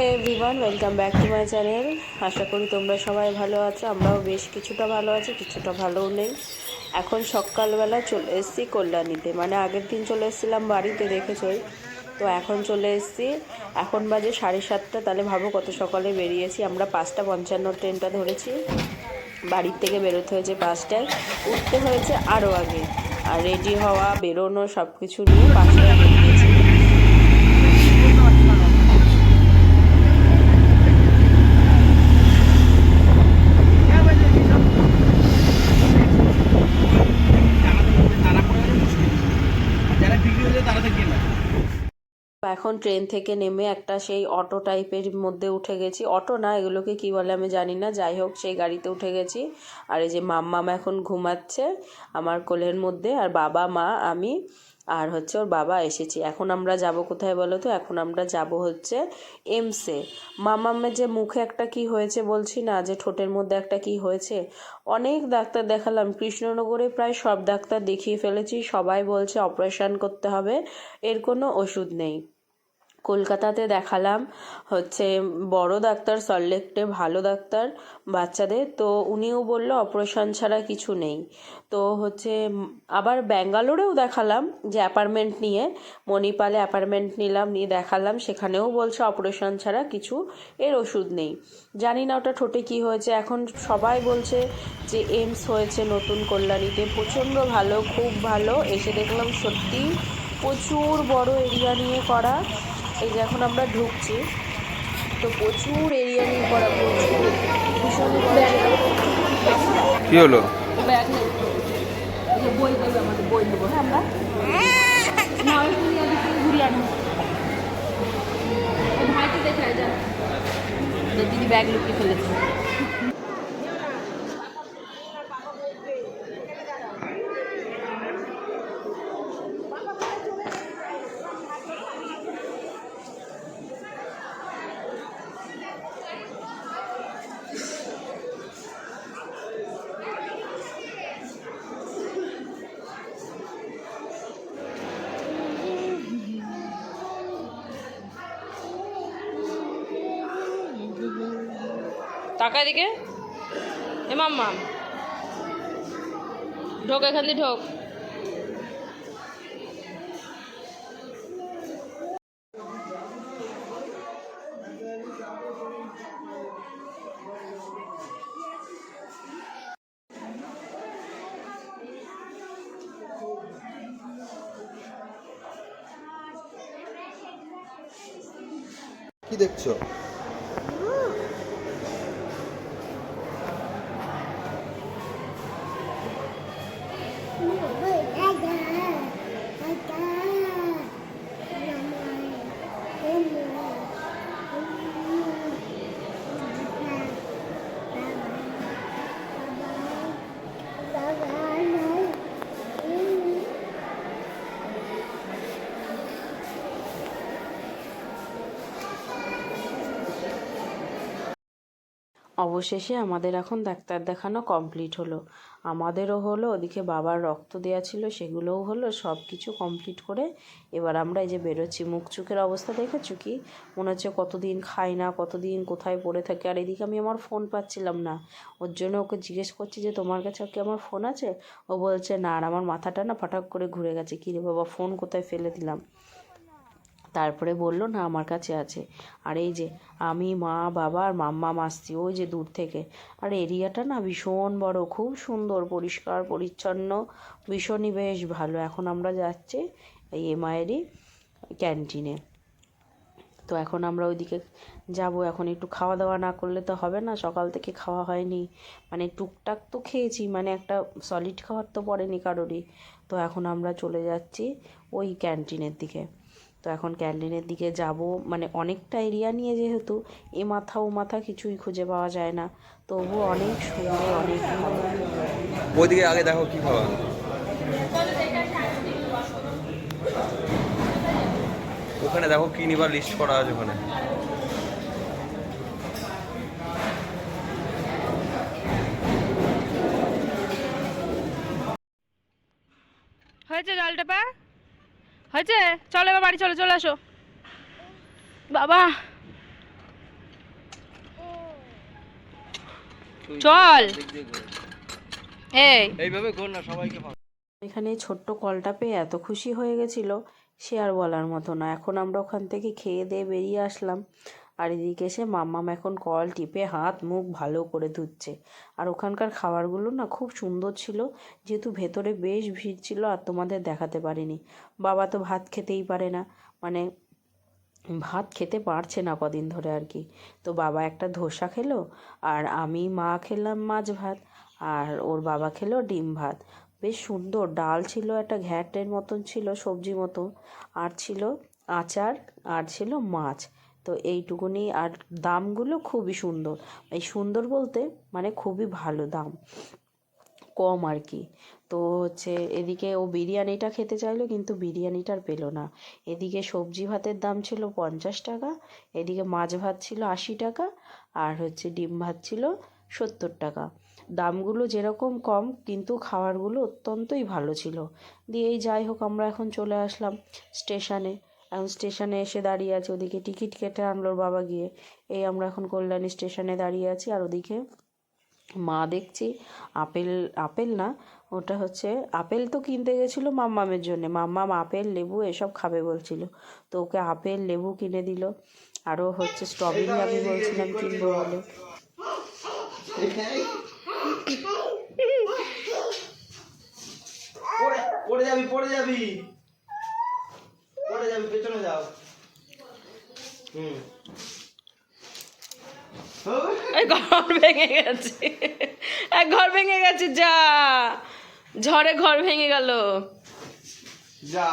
Hey everyone welcome back to my channel আশা করি তোমরা সবাই ভালো আছো, আমরাও বেশ কিছুটা ভালো আছি, কিছুটা ভালোও নেই। এখন সকালবেলা চলে এসেছি কল্যাণীতে মানে আগের দিন চলে এসেছিলাম বাড়িতে দেখেছই তো এখন চলে এসেছি। এখন বাজে সাড়ে সাতটা, তাহলে ভাবো কত সকালে বেরিয়েছি। আমরা পাঁচটা পঞ্চান্ন ট্রেনটা ধরেছি। বাড়ির থেকে বেরোতে হয়েছে পাঁচটায়। উঠতে হয়েছে আরও আগে। আর রেডি হওয়া, বেরোনো সব কিছু নিয়ে পাঁচটায় বেরিয়েছি যারা বিক্রি হয়ে যায় তারা তো কেনা এখন ট্রেন থেকে নেমে একটা সেই অটো টাইপের মধ্যে উঠে গেছি। অটো না, এগুলোকে কি বলে আমি জানি না। যাই হোক, সেই গাড়িতে উঠে গেছি। আর এই যে মাম্মাম এখন ঘুমাচ্ছে আমার কোলের মধ্যে, আর বাবা, মা, আমি, আর হচ্ছে ওর বাবা এসেছি। এখন আমরা যাব কোথায় বলো তো? এখন আমরা যাব হচ্ছে এমসে। মামামের যে মুখে একটা কি হয়েছে বলছি না, যে ঠোঁটের মধ্যে একটা কি হয়েছে? অনেক ডাক্তার দেখালাম। কৃষ্ণনগরে প্রায় সব ডাক্তার দেখিয়ে ফেলেছি। সবাই বলছে অপারেশন করতে হবে। এর কোনো ওষুধ নেই। কলকাতাতে দেখালাম হচ্ছে বড় ডাক্তার সল্লেকটে ভালো ডাক্তার বাচ্চাদের। তো উনিও বলল অপারেশন ছাড়া কিছু নেই। তো হচ্ছে আবার ব্যাঙ্গালোরেও দেখালাম যে অ্যাপার্টমেন্ট নিয়ে, মণিপালে অ্যাপার্টমেন্ট নিলাম, নিয়ে দেখালাম। সেখানেও বলছে অপারেশন ছাড়া কিছু এর ওষুধ নেই। জানি না ওটা ঠোঁটে কী হয়েছে। এখন সবাই বলছে যে এইমস হয়েছে নতুন কল্যাণীতে। প্রচণ্ড ভালো, খুব ভালো। এসে দেখলাম সত্যি প্রচুর বড় এরিয়া নিয়ে করা। এই যে এখন আমরা ঢুকছি। তো প্রচুর এরিয়া নিয়ে করা প্রচুর। ভীষণ কি হলো? ব্যাগ নেই। বই দেবে আমাদের বই দেবো। হ্যাঁ আমরা? ঘুরিয়ে আনি ঘুরিয়ে আনি ও ভাইকে দেখে যা। দিদি ব্যাগ লুকিয়ে ফেলেছে। টাকা এদিকে এ মাম্মা ঢোক এখান দিয়ে ঢোক। কি দেখছ? অবশেষে আমাদের এখন ডাক্তার দেখানো কমপ্লিট হলো। আমাদেরও হলো, ওদিকে বাবার রক্ত দেওয়া ছিল, সেগুলোও হলো সব কিছু কমপ্লিট করে এবার আমরা এই যে বেরোচ্ছি। মুখ চোখের অবস্থা দেখেছ কি? মনে হচ্ছে কতদিন খাই না, কতদিন কোথায় পড়ে থাকে। আর এদিকে আমি আমার ফোন পাচ্ছিলাম না। ওর জন্য ওকে জিজ্ঞেস করছি যে, তোমার কাছে কি আমার ফোন আছে? ও বলছে, না, আর আমার মাথাটা না ফটাক করে ঘুরে গেছে। কী রে বাবা ফোন কোথায় ফেলে দিলাম? তারপরে বলল, না, আমার কাছে আছে। আর এই যে আমি, মা, বাবা আর মাম্মা আসছি ওই যে দূর থেকে। আর এরিয়াটা না ভীষণ বড়, খুব সুন্দর, পরিষ্কার, পরিচ্ছন্ন, ভীষণই বেশ ভালো। এখন আমরা যাচ্ছি এই এমআইয়েরই ক্যান্টিনে তো এখন আমরা ওইদিকে যাব। এখন একটু খাওয়া দাওয়া না করলে তো হবে না, সকাল থেকে খাওয়া হয়নি। মানে টুকটাক তো খেয়েছি মানে একটা সলিড খাওয়ার তো পড়েনি কারোরই। তো এখন আমরা চলে যাচ্ছি ওই ক্যান্টিনের দিকে। তো এখন ক্যান্টিনের দিকে যাব। মানে অনেকটা এরিয়া নিয়ে যেহেতু এ মাথা ও মাথা কিছুই খুঁজে পাওয়া যায় না। তবু অনেক সুন্দর অনেক ভালো। ওইদিকে আগে দেখো কি খাওয়া ওখানে দেখো কি নিবার লিস্ট করা আছে ওখানে। হয়েছে জল টেপা হয়েছে? চলো এবার বাড়ি চলো চলে আসো। বাবা। চল। এইভাবে এখানে ছোট্ট কলটা পেয়ে এত খুশি হয়ে গেছিল সে আর বলার মতো না। এখন আমরা ওখান থেকে খেয়ে দিয়ে বেরিয়ে আসলাম। আর এদিকে এসে মাম্মাম এখন কল টিপে হাত মুখ ভালো করে ধুচ্ছে। আর ওখানকার খাবারগুলো না খুব সুন্দর ছিল, যেহেতু ভেতরে বেশ ভিড় ছিল আর তোমাদের দেখাতে পারিনি। বাবা তো ভাত খেতেই পারে না মানে ভাত খেতে পারছে না কদিন ধরে আর কি। তো বাবা একটা ধোসা খেলো, আর আমি মা খেলাম মাছ ভাত, আর ওর বাবা খেলো ডিম ভাত। বেশ সুন্দর, ডাল ছিল একটা ঘ্যাটের মতন ছিল, সবজি মতো। আর ছিল আচার, আর ছিল মাছ। তো এইটুকুনি। আর দামগুলো খুবই সুন্দর। এই সুন্দর বলতে মানে খুবই ভালো দাম। কম আর কি। তো হচ্ছে এদিকে ও বিরিয়ানিটা খেতে চাইলো কিন্তু বিরিয়ানিটার পেল না। এদিকে সবজি ভাতের দাম ছিল পঞ্চাশ টাকা, এদিকে মাছ ভাত ছিল আশি টাকা, আর হচ্ছে ডিম ভাত ছিল সত্তর টাকা। দামগুলো যেরকম কম, কিন্তু খাবারগুলো অত্যন্তই ভালো ছিল। দিয়েই যাই হোক, আমরা এখন চলে আসলাম স্টেশনে। এখন স্টেশনে এসে দাঁড়িয়ে আছি। ওদিকে টিকিট কেটে আনলো বাবা গিয়ে। এই আমরা এখন কল্যাণী স্টেশনে দাঁড়িয়ে আছি আর ওদিকে মা দেখছি। আপেল আপেল না, ওটা হচ্ছে আপেল তো কিনতে গেছিল মাম্মামের জন্য। মাম্মাম আপেল, লেবু এসব খাবে বলছিল। তো ওকে আপেল, লেবু কিনে দিল। আরও হচ্ছে স্ট্রবেরি আমি বলছিলাম কিনবো বলে। পড়ে যাবি পড়ে যাবি। পড়ে যাবে পেছনে যাও। হুম। ঘর ভেঙে গেছে। এক ঘর ভেঙে গেছে যা। ঝড়ে ঘর ভেঙে গেল। যা।